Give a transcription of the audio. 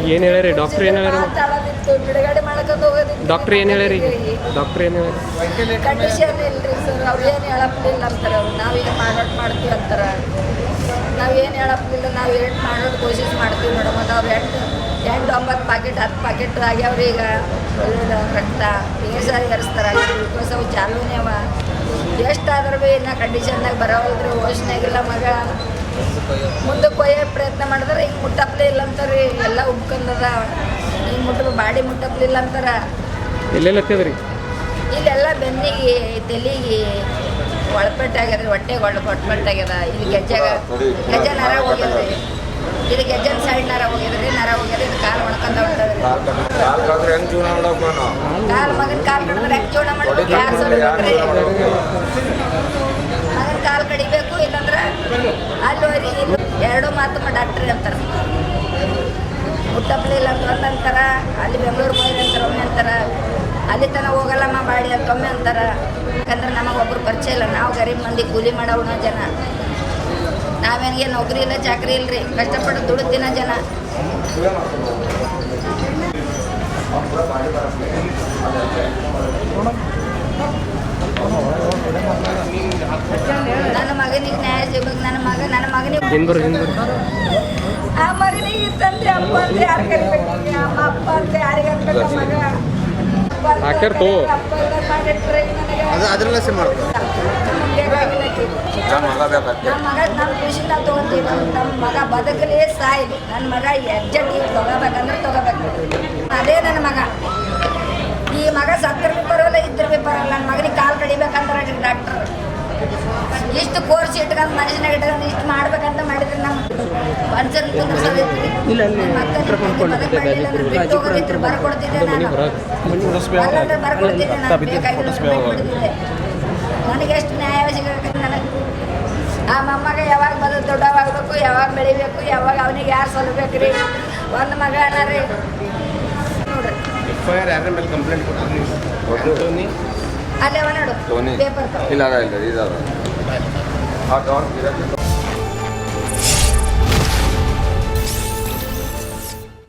ಈಗ ಏನು ಹೇಳ್ಯಾರಿ? ಡಾಕ್ಟ್ರ್ ಏನು ಹೇಳ್ಯಾರ? ಮಾತಾಡೋದಿತ್ತು ಬಿಡುಗಡೆ ಡಾಕ್ಟರ್ ಹೋಗೋದಿತ್ತು. ಡಾಕ್ಟ್ರ್ ಏನು ಹೇಳ್ಯಾರಿ ಡಾಕ್ಟ್ರ್ ಏನು ಹೇಳ್ಯಾರಿ? ಕಂಡೀಷನ್ ಇಲ್ರಿ ಸರ್ ಅವ್ರು ಏನು ಹೇಳಪ್ಲಿಲ್ಲ ಅಂತಾರೆ ಅವ್ರು. ನಾವೇನು ಮಾಡೋದು ಮಾಡ್ತೀವಿ ಅಂತಾರೆ. ನಾವು ಏನು ಹೇಳಪ್ಲಿಲ್ಲ ನಾವು ಎಂಟು ಮಾಡೋದು ಕೋಶಿಶ್ ಮಾಡ್ತೀವಿ ಮೇಡಮ್ ಅದು ಅವ್ರು ಎಂಟು ಎಂಟು ಒಂಬತ್ತು ಪ್ಯಾಕೆಟ್ ಹತ್ತು ಪ್ಯಾಕೆಟ್ ಆಗ್ಯಾವ್ರಿ ಈಗ ಒಳ್ಳೇದು ರಕ್ತ ಏ ಸಾರಿ ಹರಿಸ್ತಾರೆ ಗ್ಲೂಕೋಸ್ ಅವು ಚಾಲೂನೇ ಅವ. ಎಷ್ಟಾದ್ರೂ ಭೀ ಇನ್ನು ಕಂಡೀಷನ್ದಾಗ ಬರೋವಲ್ರಿ ಓಷ್ನಾಗಿಲ್ಲ ಮಗ. ಮುಂದಕ್ಕೆ ಒಯ್ಯೋ ಪ್ರಯತ್ನ ಮಾಡಿದ್ರೆ ಹಿಂಗೆ ಮುಟ್ಟಪ್ಲೇ ಇಲ್ಲ ಅಂತಾರೆ. ಎಲ್ಲ ಉಬ್ಕೊಂಡದ ಹಿಂಗೆ ಮುಟ್ಟ ಬಾಡಿ ಮುಟ್ಟಪ್ಲಿಲ್ಲ ಅಂತಾರೆ. ಎಲ್ಲೆಲ್ಲ ಹತ್ತದ್ರಿ? ಇಲ್ಲೆಲ್ಲ ಬೆನ್ನಿಗೆ ತಲೆಗೆ ಒಳಪೆಟ್ಟು ಆಗ್ಯದ ಹೊಟ್ಟೆಗೆ ಒಳ ಹೊಟ್ಟಪಟ್ಟೆ ಆಗ್ಯದ ಇಲ್ಲಿ ಗೆಜ್ಜೆಗ ಗೆಜ್ಜೆ ನರ ಹೋಗ್ಯದ್ರಿ. ಇದು ಗೆಜ್ಜೆನ ಸೈಡ್ ನರ ಹೋಗ್ಯದ್ರಿ ನರ ಹೋಗ್ಯದ ಇದು ಕಾಲು ಒಳಕಂದ ಹೊಂಟದ್ರಿ. ಕಾಲ್ ಮಗನ ಕಾಲು ಕಡಿದ್ರೆ ಹೆಂಗೆ ಜೀವನ ಮಾಡ್ಬೇಕು? ಯಾರು ಕಾಲು ಕಡಿಬೇಕು, ಇಲ್ಲಂದ್ರೆ ಅಲ್ಲಿ ಹೋಗಿ ಎರಡು ಮಾತು ಡಾಕ್ಟ್ರಿ ಅಂತಾರೆ ಮುಟ್ಟಪ್ಲಿಲ್ಲ ಅಂತ ಒಂದು ಅಂತಾರ, ಅಲ್ಲಿ ಬೆಂಗಳೂರಿಗೆ ಹೋಗಿ ಅಂತಾರೆ, ಒಮ್ಮೆ ಅಂತಾರೆ. ಅಲ್ಲಿ ತನಕ ಹೋಗಲ್ಲಮ್ಮ ಬಾಡಿ ಅಂತ ಒಮ್ಮೆ ಅಂತಾರೆ. ಯಾಕಂದ್ರೆ ಒಬ್ರು ಪರಿಚಯ ಇಲ್ಲ, ನಾವು ಗರೀಬ್ ಮಂದಿ ಕೂಲಿ ಮಾಡೋಣ ಜನ. ನಾವೇನಿಗೆ ನೌಕರಿ ಇಲ್ಲ, ಚಾಕ್ರಿ ಇಲ್ರಿ, ಕಷ್ಟಪಟ್ಟು ದುಡಿದಿನ ಜನ. ನನ್ನ ಮಗ ನನ್ನ ಮಗನಿಗೆ ಆ ಮಗನಿಗೆ ತಂದೆ ಅಪ್ಪ ಅಂತ ಯಾರು ಕರಿಬೇಕು ಅಮ್ಮ ಅಪ್ಪ ಅಂತ ಯಾರಿಗೆ ಅನ್ಬೇಕು ಮಗ? ಹಾಕ್ಯಾರ್ ಅದು ಅದ್ರಲ್ಲೇ ಸೇ ಮಾಡ್ಕೊ. ನಮ್ಮ ಮಗ ನಮ್ಮ ಮಗ ನಮ್ಮ ಖುಷಿನ ತೊಗೊಂತೀವಿ ನಮ್ಮ ಮಗ ಬದುಕಲಿ ಸಾಯ್ಲಿ. ನನ್ನ ಮಗ ಅರ್ಜೆಂಟ್ ಈಗ ತೊಗೋಬೇಕಂದ್ರೆ ತೊಗೋಬೇಕು. ಅದೇ ನನ್ನ ಮಗ. ಈ ಮಗ ಸತ್ತರ ಬಿ ಬರೋಲ್ಲ ಇದ್ರ ಬಿ ಬರೋಲ್ಲ ನನ್ನ ಮಗನಿಗೆ ಕಾಲು ಕಡಿಬೇಕಂದ್ರೆ ಡಾಕ್ಟರ್. ಇಷ್ಟು ಕೋರ್ಸ್ ಇಟ್ಕೊಂಡು ಮನುಷ್ಯನಾಗ ಇಟ್ಕೊಂಡು ಇಷ್ಟು ಮಾಡ್ಬೇಕಂತ ಮಾಡಿದ್ರೆ ನಮ್ಮ ಪಂಚರ್ ಬರ್ಕೊಡ್ತಿದ್ದೆ ನಾನು. ಬರ್ಕೊಡ್ತಿದ್ದೆ. ನನಗೆ ಎಷ್ಟು ನ್ಯಾಯ ಸಿಗಬೇಕು ನನಗೆ. ಆ ಮೊಮ್ಮಗ ಯಾವಾಗ ಬದಲು ದೊಡ್ಡವಾಗಬೇಕು ಯಾವಾಗ ಬೆಳಿಬೇಕು ಯಾವಾಗ ಅವನಿಗೆ ಯಾರು ಸಲ್ಬೇಕು ರೀ ಒಂದು ಮಗ ರೀ ನೋಡ್ರಿ ಎಫ್ ಐ ಆರ್ ಯಾರ ಮೇಲೆ ಕಂಪ್ಲೇಂಟ್ ಕೊಡ್ತೀನಿ ಅಲ್ಲೇ ಅವ ನೋಡು ಟೋನಿ ಪೇಪರ್